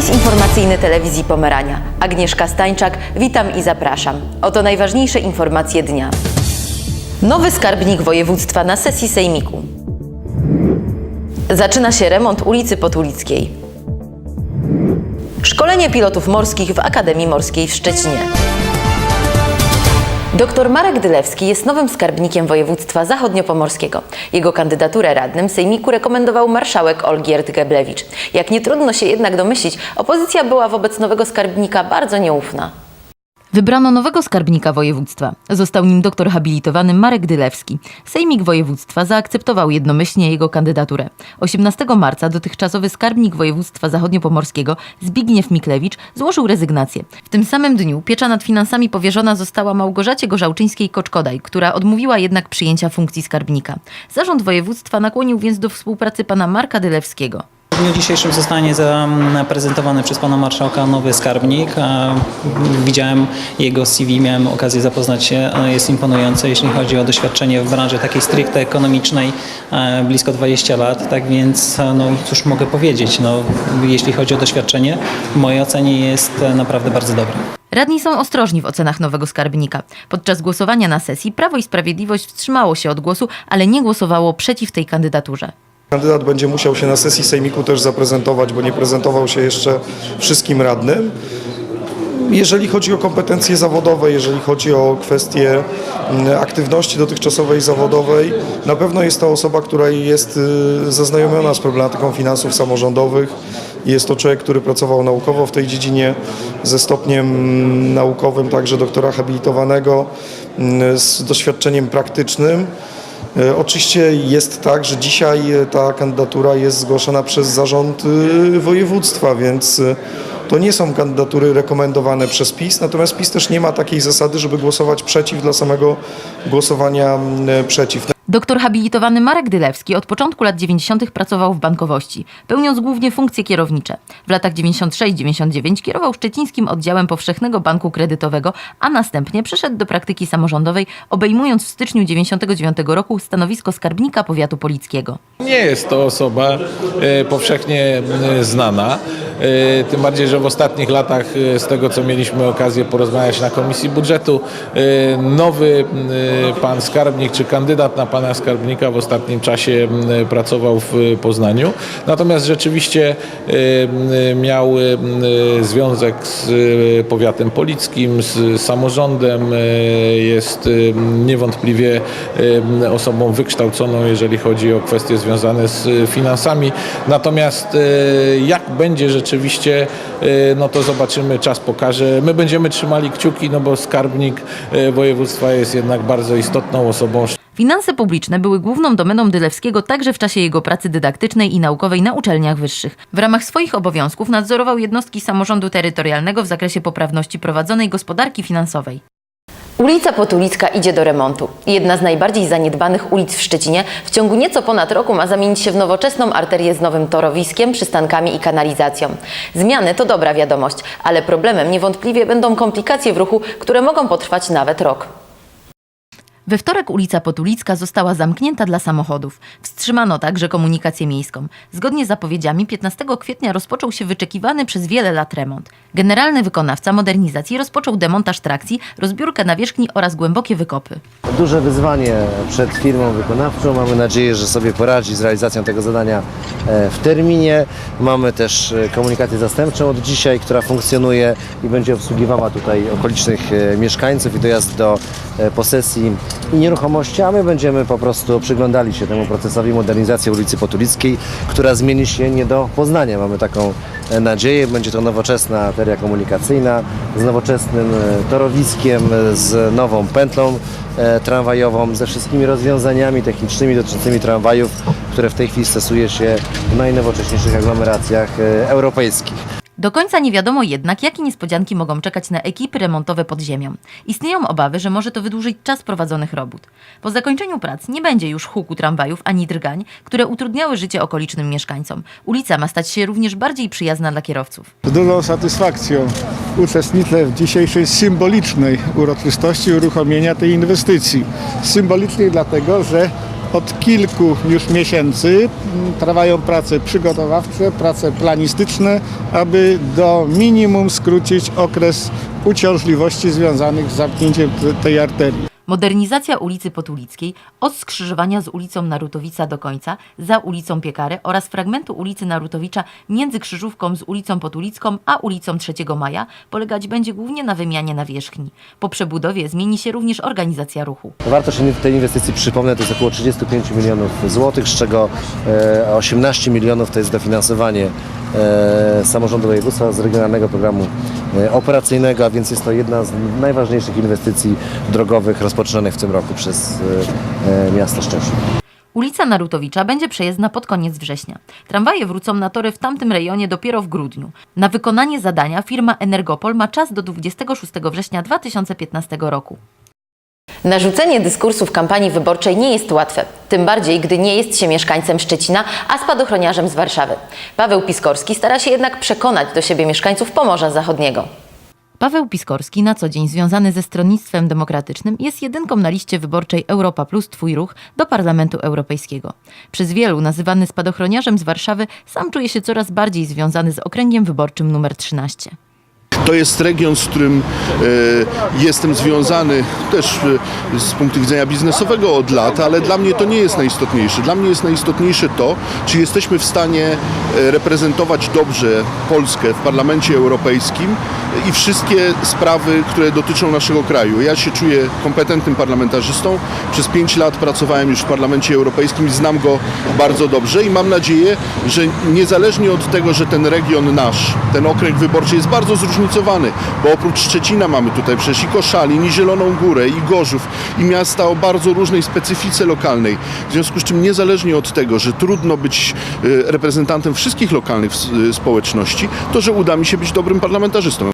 Serwis informacyjny telewizji Pomerania. Agnieszka Stańczak, witam i zapraszam. Oto najważniejsze informacje dnia. Nowy skarbnik województwa na sesji sejmiku. Zaczyna się remont ulicy Potulickiej. Szkolenie pilotów morskich w Akademii Morskiej w Szczecinie. Dr Marek Dylewski jest nowym skarbnikiem województwa zachodniopomorskiego. Jego kandydaturę radnym Sejmiku rekomendował marszałek Olgierd Geblewicz. Jak nie trudno się jednak domyślić, opozycja była wobec nowego skarbnika bardzo nieufna. Wybrano nowego skarbnika województwa. Został nim doktor habilitowany Marek Dylewski. Sejmik województwa zaakceptował jednomyślnie jego kandydaturę. 18 marca dotychczasowy skarbnik województwa zachodniopomorskiego Zbigniew Miklewicz złożył rezygnację. W tym samym dniu piecza nad finansami powierzona została Małgorzacie Gorzałczyńskiej-Koczkodaj, która odmówiła jednak przyjęcia funkcji skarbnika. Zarząd województwa nakłonił więc do współpracy pana Marka Dylewskiego. Dniu dzisiejszym zostanie zaprezentowany przez pana marszałka nowy skarbnik. Widziałem jego CV, miałem okazję zapoznać się. Jest imponujące, jeśli chodzi o doświadczenie w branży takiej stricte ekonomicznej, e, blisko 20 lat. Tak więc, e, no cóż mogę powiedzieć, no, jeśli chodzi o doświadczenie, w mojej ocenie jest e, naprawdę bardzo dobre. Radni są ostrożni w ocenach nowego skarbnika. Podczas głosowania na sesji Prawo i Sprawiedliwość wstrzymało się od głosu, ale nie głosowało przeciw tej kandydaturze. Kandydat będzie musiał się na sesji sejmiku też zaprezentować, bo nie prezentował się jeszcze wszystkim radnym. Jeżeli chodzi o kompetencje zawodowe, jeżeli chodzi o kwestie mm, aktywności dotychczasowej zawodowej, na pewno jest to osoba, która jest y, zaznajomiona z problematyką finansów samorządowych. Jest to człowiek, który pracował naukowo w tej dziedzinie ze stopniem mm, naukowym, także doktora habilitowanego, mm, z doświadczeniem praktycznym. E, Oczywiście jest tak, że dzisiaj e, ta kandydatura jest zgłoszona przez zarząd e, województwa, więc to nie są kandydatury rekomendowane przez PiS, natomiast PiS też nie ma takiej zasady, żeby głosować przeciw dla samego głosowania przeciw. Doktor habilitowany Marek Dylewski od początku lat 90. pracował w bankowości, pełniąc głównie funkcje kierownicze. W latach 96-99 kierował szczecińskim oddziałem Powszechnego Banku Kredytowego, a następnie przeszedł do praktyki samorządowej, obejmując w styczniu 99 roku stanowisko skarbnika powiatu polickiego. Nie jest to osoba e, powszechnie e, znana. E, Tym bardziej, że w ostatnich latach, z tego co mieliśmy okazję porozmawiać na Komisji Budżetu, nowy pan skarbnik czy kandydat na pana skarbnika w ostatnim czasie pracował w Poznaniu. Natomiast rzeczywiście m, miał e, związek z powiatem polickim, z samorządem. Jest niewątpliwie osobą wykształconą, jeżeli chodzi o kwestie związane z finansami. Natomiast jak będzie rzeczywiście, no to zobaczymy, czas pokaże. My będziemy trzymali kciuki, no bo skarbnik województwa jest jednak bardzo istotną osobą. Finanse publiczne były główną domeną Dylewskiego także w czasie jego pracy dydaktycznej i naukowej na uczelniach wyższych. W ramach swoich obowiązków nadzorował jednostki samorządu terytorialnego w zakresie poprawności prowadzonej gospodarki finansowej. Ulica Potulicka idzie do remontu. Jedna z najbardziej zaniedbanych ulic w Szczecinie w ciągu nieco ponad roku ma zamienić się w nowoczesną arterię z nowym torowiskiem, przystankami i kanalizacją. Zmiany to dobra wiadomość, ale problemem niewątpliwie będą komplikacje w ruchu, które mogą potrwać nawet rok. We wtorek ulica Potulicka została zamknięta dla samochodów. Wstrzymano także komunikację miejską. Zgodnie z zapowiedziami 15 kwietnia rozpoczął się wyczekiwany przez wiele lat remont. Generalny wykonawca modernizacji rozpoczął demontaż trakcji, rozbiórkę nawierzchni oraz głębokie wykopy. Duże wyzwanie przed firmą wykonawczą. Mamy nadzieję, że sobie poradzi z realizacją tego zadania e, w terminie. Mamy też e, komunikację zastępczą od dzisiaj, która funkcjonuje i będzie obsługiwała tutaj okolicznych e, mieszkańców i dojazd do posesji i nieruchomości, a my będziemy po prostu przyglądali się temu procesowi modernizacji ulicy Potulickiej, która zmieni się nie do Poznania. Mamy taką e, nadzieję. Będzie to nowoczesna arteria komunikacyjna z nowoczesnym e, torowiskiem, e, z nową pętlą tramwajową, ze wszystkimi rozwiązaniami technicznymi dotyczącymi tramwajów, które w tej chwili stosuje się w najnowocześniejszych aglomeracjach europejskich. Do końca nie wiadomo jednak, jakie niespodzianki mogą czekać na ekipy remontowe pod ziemią. Istnieją obawy, że może to wydłużyć czas prowadzonych robót. Po zakończeniu prac nie będzie już huku tramwajów ani drgań, które utrudniały życie okolicznym mieszkańcom. Ulica ma stać się również bardziej przyjazna dla kierowców. Z dużą satysfakcją uczestniczę w dzisiejszej symbolicznej uroczystości uruchomienia tej inwestycji. Symbolicznej dlatego, że Od kilku już miesięcy trwają prace przygotowawcze, prace planistyczne, aby do minimum skrócić okres uciążliwości związanych z zamknięciem te- tej arterii. Modernizacja ulicy Potulickiej od skrzyżowania z ulicą Narutowica do końca, za ulicą Piekary oraz fragmentu ulicy Narutowicza między krzyżówką z ulicą Potulicką a ulicą 3 Maja polegać będzie głównie na wymianie nawierzchni. Po przebudowie zmieni się również organizacja ruchu. Wartość tej inwestycji, przypomnę, to jest około 35 milionów złotych, z czego e, 18 milionów to jest dofinansowanie e, samorządu województwa z regionalnego programu e, operacyjnego, a więc jest to jedna z najważniejszych inwestycji drogowych rozpoczynanych w tym roku przez e, e, miasto Szczecin. Ulica Narutowicza będzie przejezdna pod koniec września. Tramwaje wrócą na tory w tamtym rejonie dopiero w grudniu. Na wykonanie zadania firma Energopol ma czas do 26 września 2015 roku. Narzucenie dyskursu w kampanii wyborczej nie jest łatwe, tym bardziej gdy nie jest się mieszkańcem Szczecina, a spadochroniarzem z Warszawy. Paweł Piskorski stara się jednak przekonać do siebie mieszkańców Pomorza Zachodniego. Paweł Piskorski, na co dzień związany ze Stronnictwem Demokratycznym, jest jedynką na liście wyborczej Europa Plus Twój Ruch do Parlamentu Europejskiego. Przez wielu nazywany spadochroniarzem z Warszawy, sam czuje się coraz bardziej związany z okręgiem wyborczym numer 13. To jest region, z którym e, jestem związany też e, z punktu widzenia biznesowego od lat, ale dla mnie to nie jest najistotniejsze. Dla mnie jest najistotniejsze to, czy jesteśmy w stanie e, reprezentować dobrze Polskę w Parlamencie Europejskim i wszystkie sprawy, które dotyczą naszego kraju. Ja się czuję kompetentnym parlamentarzystą. Przez pięć lat pracowałem już w Parlamencie Europejskim i znam go bardzo dobrze i mam nadzieję, że niezależnie od tego, że ten region nasz, ten okręg wyborczy jest bardzo zróżnicowany, bo oprócz Szczecina mamy tutaj przecież i Koszalin, i Zieloną Górę, i Gorzów, i miasta o bardzo różnej specyfice lokalnej. W związku z czym niezależnie od tego, że trudno być e, reprezentantem wszystkich lokalnych e, społeczności, to że uda mi się być dobrym parlamentarzystą.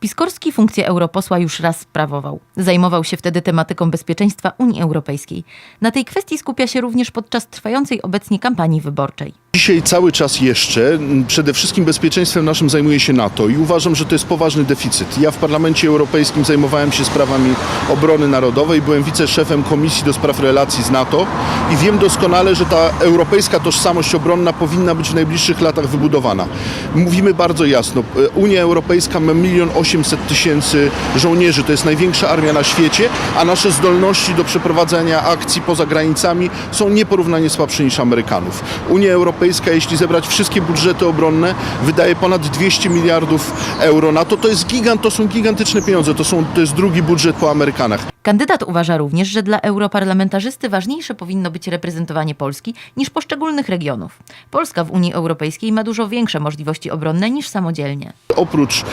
Piskorski funkcję europosła już raz sprawował. Zajmował się wtedy tematyką bezpieczeństwa Unii Europejskiej. Na tej kwestii skupia się również podczas trwającej obecnie kampanii wyborczej. Dzisiaj cały czas jeszcze przede wszystkim bezpieczeństwem naszym zajmuje się NATO i uważam, że to jest poważny deficyt. Ja w Parlamencie Europejskim zajmowałem się sprawami obrony narodowej, byłem wiceszefem Komisji do Spraw Relacji z NATO i wiem doskonale, że ta europejska tożsamość obronna powinna być w najbliższych latach wybudowana. Mówimy bardzo jasno, e, Unia Europejska ma milion osiemset tysięcy żołnierzy, to jest największa armia na świecie, a nasze zdolności do przeprowadzania akcji poza granicami są nieporównanie słabsze niż Amerykanów. Unia Europejska, jeśli zebrać wszystkie budżety obronne, wydaje ponad 200 miliardów euro na to. To jest gigant, to są gigantyczne pieniądze, to, są, to jest drugi budżet po Amerykanach. Kandydat uważa również, że dla europarlamentarzysty ważniejsze powinno być reprezentowanie Polski niż poszczególnych regionów. Polska w Unii Europejskiej ma dużo większe możliwości obronne niż samodzielnie. Oprócz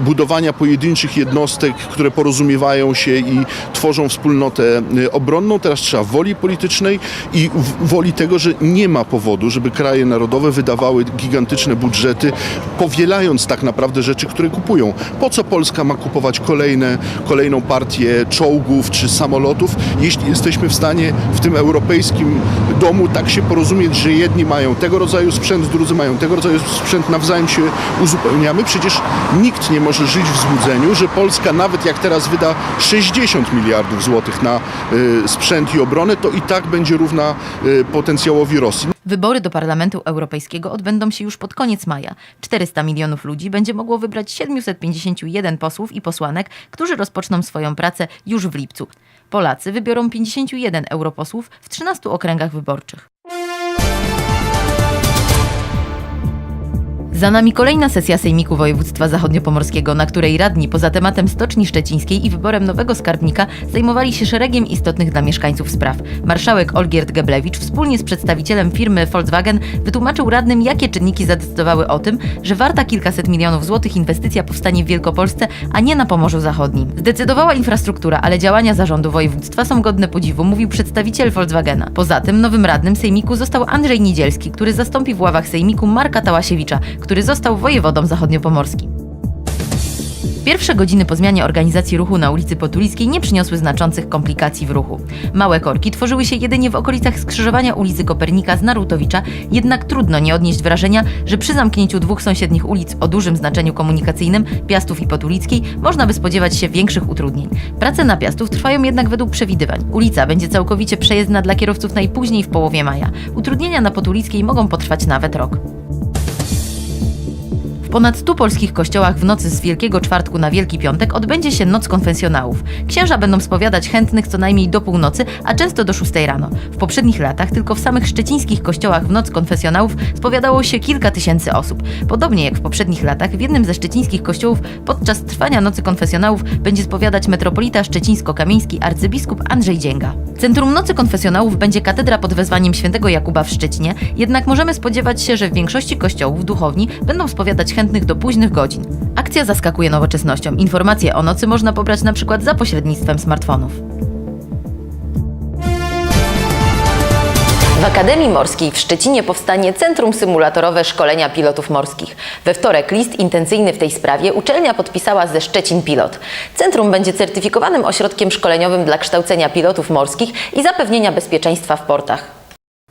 budowania pojedynczych jednostek, które porozumiewają się i tworzą wspólnotę y, obronną, teraz trzeba woli politycznej i woli tego, że nie ma powodu, żeby kraje narodowe wydawały gigantyczne budżety, powielając tak naprawdę rzeczy, które kupują. Po co Polska ma kupować kolejne, kolejną partię czołgów czy samolotów, jeśli jesteśmy w stanie w tym europejskim domu tak się porozumieć, że jedni mają tego rodzaju sprzęt, drudzy mają tego rodzaju sprzęt, nawzajem się uzupełniamy. Przecież nikt nie może żyć w złudzeniu, że Polska nawet jak teraz wyda 60 miliardów złotych na y, sprzęt i obronę, to i tak będzie równa y, potencjałowi Rosji. Wybory do Parlamentu Europejskiego odbędą się już pod koniec maja. 400 milionów ludzi będzie mogło wybrać 751 posłów i posłanek, którzy rozpoczną swoją pracę już w lipcu. Polacy wybiorą 51 europosłów w 13 okręgach wyborczych. Za nami kolejna sesja Sejmiku Województwa Zachodniopomorskiego, na której radni poza tematem Stoczni Szczecińskiej i wyborem nowego skarbnika zajmowali się szeregiem istotnych dla mieszkańców spraw. Marszałek Olgierd Geblewicz wspólnie z przedstawicielem firmy Volkswagen wytłumaczył radnym, jakie czynniki zadecydowały o tym, że warta kilkaset milionów złotych inwestycja powstanie w Wielkopolsce, a nie na Pomorzu Zachodnim. Zdecydowała infrastruktura, ale działania zarządu województwa są godne podziwu, mówił przedstawiciel Volkswagena. Poza tym nowym radnym Sejmiku został Andrzej Niedzielski, który zastąpi w ławach Sejmiku Marka Tałasiewicza, który został wojewodą zachodniopomorskim. Pierwsze godziny po zmianie organizacji ruchu na ulicy Potulickiej nie przyniosły znaczących komplikacji w ruchu. Małe korki tworzyły się jedynie w okolicach skrzyżowania ulicy Kopernika z Narutowicza, jednak trudno nie odnieść wrażenia, że przy zamknięciu dwóch sąsiednich ulic o dużym znaczeniu komunikacyjnym, Piastów i Potulickiej, można by spodziewać się większych utrudnień. Prace na Piastów trwają jednak według przewidywań. Ulica będzie całkowicie przejezdna dla kierowców najpóźniej w połowie maja. Utrudnienia na Potulickiej mogą potrwać nawet rok. W ponad 100 polskich kościołach w nocy z Wielkiego Czwartku na Wielki Piątek odbędzie się Noc Konfesjonałów. Księża będą spowiadać chętnych co najmniej do północy, a często do 6 rano. W poprzednich latach tylko w samych szczecińskich kościołach w Noc Konfesjonałów spowiadało się kilka tysięcy osób. Podobnie jak w poprzednich latach w jednym ze szczecińskich kościołów podczas trwania Nocy Konfesjonałów będzie spowiadać metropolita szczecińsko-kamieński arcybiskup Andrzej Dzięga. Centrum Nocy Konfesjonałów będzie katedra pod wezwaniem świętego Jakuba w Szczecinie, jednak możemy spodziewać się, że w większości kościołów duchowni będą spowiadać chętnych do późnych godzin. Akcja zaskakuje nowoczesnością. Informacje o nocy można pobrać na przykład za pośrednictwem smartfonów. W Akademii Morskiej w Szczecinie powstanie Centrum Symulatorowe Szkolenia Pilotów Morskich. We wtorek list intencyjny w tej sprawie uczelnia podpisała ze Szczecin Pilot. Centrum będzie certyfikowanym ośrodkiem szkoleniowym dla kształcenia pilotów morskich i zapewnienia bezpieczeństwa w portach.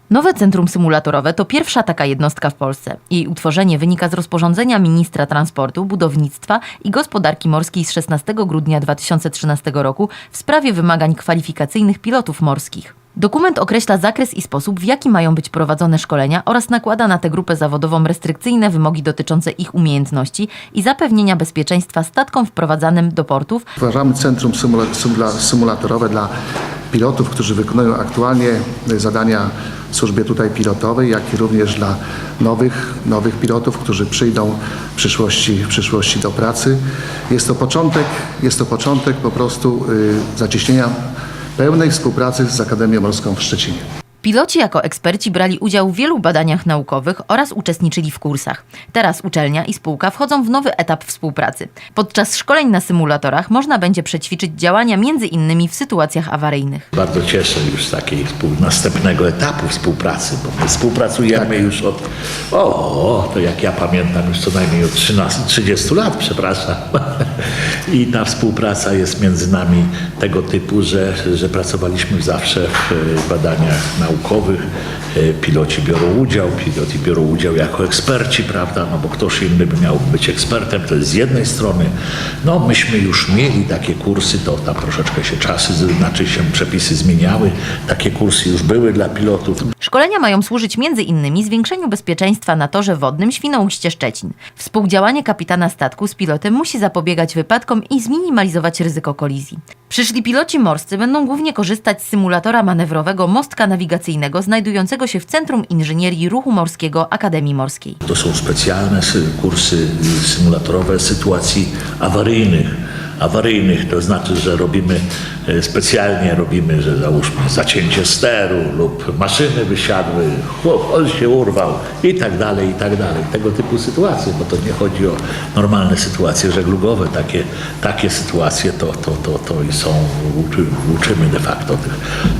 Nowe centrum symulatorowe to pierwsza taka jednostka w Polsce. Jej utworzenie wynika z rozporządzenia ministra transportu, budownictwa i gospodarki morskiej z 16 grudnia 2013 roku w sprawie wymagań kwalifikacyjnych pilotów morskich. Dokument określa zakres i sposób, w jaki mają być prowadzone szkolenia oraz nakłada na tę grupę zawodową restrykcyjne wymogi dotyczące ich umiejętności i zapewnienia bezpieczeństwa statkom wprowadzanym do portów Stwarzamy centrum symula- symula- symulatorowe dla pilotów, którzy wykonują aktualnie zadania w służbie tutaj pilotowej, jak i również dla nowych, nowych pilotów, którzy przyjdą w przyszłości, w przyszłości do pracy. Jest to początek, jest to początek po prostu y, zacieśnienia pełnej współpracy z Akademią Morską w Szczecinie. Piloci jako eksperci brali udział w wielu badaniach naukowych oraz uczestniczyli w kursach. Teraz uczelnia i spółka wchodzą w nowy etap współpracy. Podczas szkoleń na symulatorach można będzie przećwiczyć działania między innymi w sytuacjach awaryjnych. Bardzo cieszę już z takiej następnego etapu współpracy, bo my współpracujemy już od, o, to jak ja pamiętam, już co najmniej od 13, 30 lat, przepraszam. I ta współpraca jest między nami tego typu, że, że pracowaliśmy zawsze w e, badaniach naukowych. E, Piloci biorą udział, piloti biorą udział jako eksperci, prawda, no bo ktoś inny by miał być ekspertem, to jest z jednej strony. No myśmy już mieli takie kursy, to tam troszeczkę się czasy, znaczy się przepisy zmieniały, takie kursy już były dla pilotów. Szkolenia mają służyć między innymi zwiększeniu bezpieczeństwa na torze wodnym Świnoujście Szczecin. Współdziałanie kapitana statku z pilotem musi zapobiegać wypadkom i zminimalizować ryzyko kolizji. Przyszli piloci morscy będą głównie korzystać z symulatora manewrowego mostka nawigacyjnego znajdującego się w Centrum Inżynierii Ruchu Morskiego Akademii Morskiej. To są specjalne sy- kursy symulatorowe sytuacji awaryjnych. Awaryjnych to znaczy, że robimy y, specjalnie robimy, że załóżmy zacięcie steru lub maszyny wysiadły, chłop on się urwał i tak dalej, i tak dalej. Tego typu sytuacje, bo to nie chodzi o normalne sytuacje żeglugowe. Takie, takie sytuacje to, to, to, to i są, uczy, uczymy de facto tych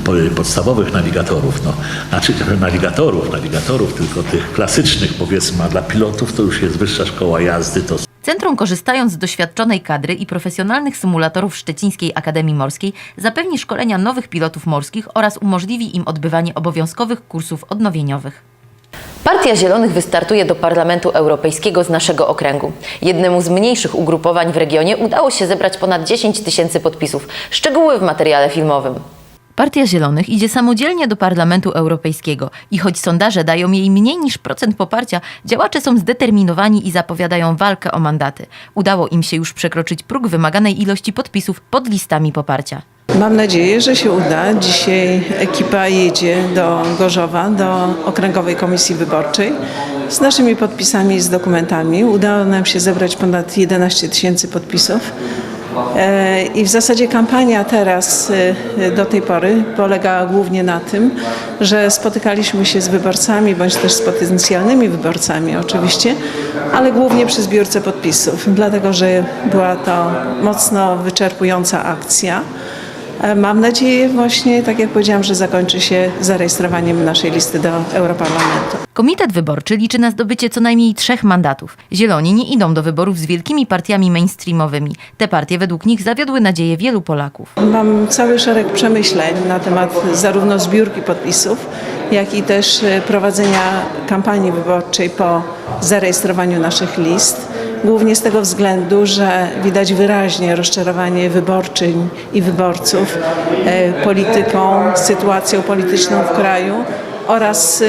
po- podstawowych nawigatorów. No, znaczy nawigatorów, nawigatorów, tylko tych klasycznych powiedzmy, a dla pilotów to już jest wyższa szkoła jazdy, to Centrum, korzystając z doświadczonej kadry i profesjonalnych symulatorów Szczecińskiej Akademii Morskiej, zapewni szkolenia nowych pilotów morskich oraz umożliwi im odbywanie obowiązkowych kursów odnowieniowych. Partia Zielonych wystartuje do Parlamentu Europejskiego z naszego okręgu. Jednemu z mniejszych ugrupowań w regionie udało się zebrać ponad 10 tysięcy podpisów. Szczegóły w materiale filmowym. Partia Zielonych idzie samodzielnie do Parlamentu Europejskiego i choć sondaże dają jej mniej niż procent poparcia, działacze są zdeterminowani i zapowiadają walkę o mandaty. Udało im się już przekroczyć próg wymaganej ilości podpisów pod listami poparcia. Mam nadzieję, że się uda. Dzisiaj ekipa jedzie do Gorzowa, do Okręgowej Komisji Wyborczej z naszymi podpisami z dokumentami. Udało nam się zebrać ponad 11 tysięcy podpisów. E, I w zasadzie kampania teraz e, do tej pory polegała głównie na tym, że spotykaliśmy się z wyborcami bądź też z potencjalnymi wyborcami oczywiście, ale głównie przy zbiórce podpisów, dlatego że była to mocno wyczerpująca akcja. E, Mam nadzieję właśnie, tak jak powiedziałam, że zakończy się zarejestrowaniem naszej listy do Europarlamentu. Komitet wyborczy liczy na zdobycie co najmniej trzech mandatów. Zieloni nie idą do wyborów z wielkimi partiami mainstreamowymi. Te partie według nich zawiodły nadzieję wielu Polaków. Mam cały szereg przemyśleń na temat zarówno zbiórki podpisów, jak i też e, prowadzenia kampanii wyborczej po zarejestrowaniu naszych list. Głównie z tego względu, że widać wyraźnie rozczarowanie wyborczyń i wyborców e, polityką, sytuacją polityczną w kraju oraz e,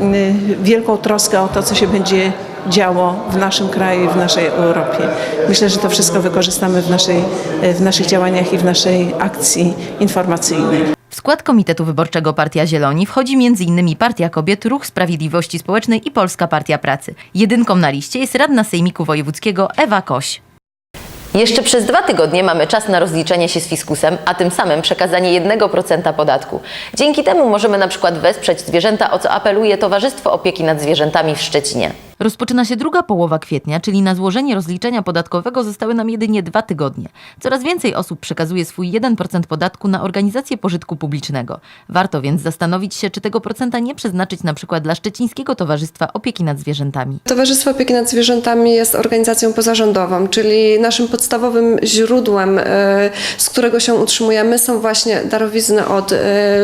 m, wielką troskę o to, co się będzie działo w naszym kraju i w naszej Europie. Myślę, że to wszystko wykorzystamy w, naszej, w naszych działaniach i w naszej akcji informacyjnej. W skład Komitetu Wyborczego Partia Zieloni wchodzi m.in. Partia Kobiet, Ruch Sprawiedliwości Społecznej i Polska Partia Pracy. Jedynką na liście jest radna Sejmiku Wojewódzkiego Ewa Koś. Jeszcze przez dwa tygodnie mamy czas na rozliczenie się z fiskusem, a tym samym przekazanie 1% podatku. Dzięki temu możemy na przykład wesprzeć zwierzęta, o co apeluje Towarzystwo Opieki nad Zwierzętami w Szczecinie. Rozpoczyna się druga połowa kwietnia, czyli na złożenie rozliczenia podatkowego zostały nam jedynie dwa tygodnie. Coraz więcej osób przekazuje swój 1% podatku na organizacje pożytku publicznego. Warto więc zastanowić się, czy tego procenta nie przeznaczyć na przykład dla Szczecińskiego Towarzystwa Opieki nad Zwierzętami. Towarzystwo Opieki nad Zwierzętami jest organizacją pozarządową, czyli naszym podstawowym źródłem, e, z którego się utrzymujemy, są właśnie darowizny od e,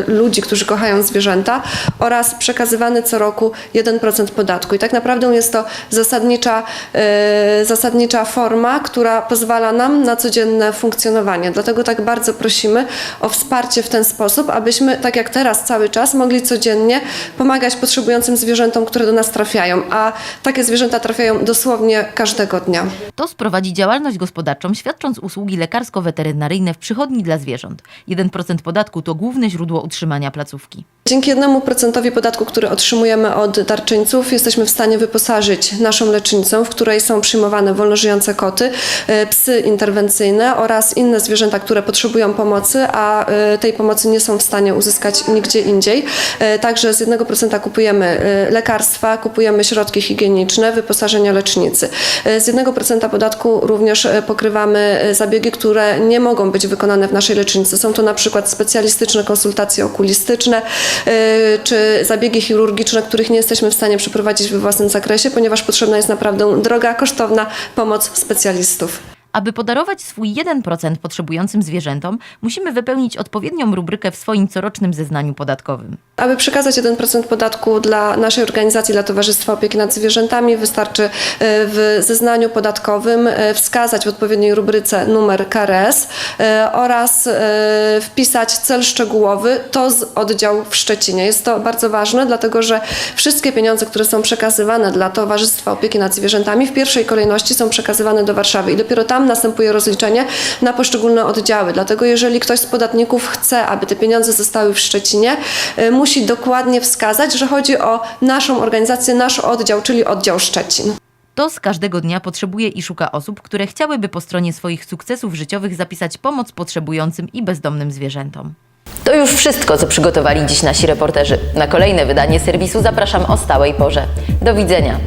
ludzi, którzy kochają zwierzęta oraz przekazywany co roku 1% podatku. I tak naprawdę jest to zasadnicza, e, zasadnicza forma, która pozwala nam na codzienne funkcjonowanie. Dlatego tak bardzo prosimy o wsparcie w ten sposób, abyśmy, tak jak teraz cały czas, mogli codziennie pomagać potrzebującym zwierzętom, które do nas trafiają. A takie zwierzęta trafiają dosłownie każdego dnia. To sprowadzi działalność gospodarczą, świadcząc usługi lekarsko-weterynaryjne w przychodni dla zwierząt. 1% podatku to główne źródło utrzymania placówki. Dzięki jednemu procentowi podatku, który otrzymujemy od darczyńców, jesteśmy w stanie wyposażyć naszą lecznicę, w której są przyjmowane wolnożyjące koty, e, psy interwencyjne oraz inne zwierzęta, które potrzebują pomocy, a e, tej pomocy nie są w stanie uzyskać nigdzie indziej. E, Także z 1% kupujemy lekarstwa, kupujemy środki higieniczne, wyposażenia lecznicy. Z 1% podatku również pokrywamy zabiegi, które nie mogą być wykonane w naszej lecznicy. Są to na przykład specjalistyczne konsultacje okulistyczne, czy zabiegi chirurgiczne, których nie jesteśmy w stanie przeprowadzić we własnym zakresie, ponieważ potrzebna jest naprawdę droga, kosztowna pomoc specjalistów. Aby podarować swój 1% potrzebującym zwierzętom, musimy wypełnić odpowiednią rubrykę w swoim corocznym zeznaniu podatkowym. Aby przekazać 1% podatku dla naszej organizacji, dla Towarzystwa Opieki nad Zwierzętami, wystarczy e, w zeznaniu podatkowym e, wskazać w odpowiedniej rubryce numer KRS e, oraz wpisać cel szczegółowy, to z oddział w Szczecinie. Jest to bardzo ważne, dlatego że wszystkie pieniądze, które są przekazywane dla Towarzystwa Opieki nad Zwierzętami w pierwszej kolejności są przekazywane do Warszawy i dopiero tam następuje rozliczenie na poszczególne oddziały. Dlatego jeżeli ktoś z podatników chce, aby te pieniądze zostały w Szczecinie, e, musi dokładnie wskazać, że chodzi o naszą organizację, nasz oddział, czyli oddział Szczecin. To z każdego dnia potrzebuje i szuka osób, które chciałyby po stronie swoich sukcesów życiowych zapisać pomoc potrzebującym i bezdomnym zwierzętom. To już wszystko, co przygotowali dziś nasi reporterzy. Na kolejne wydanie serwisu zapraszam o stałej porze. Do widzenia.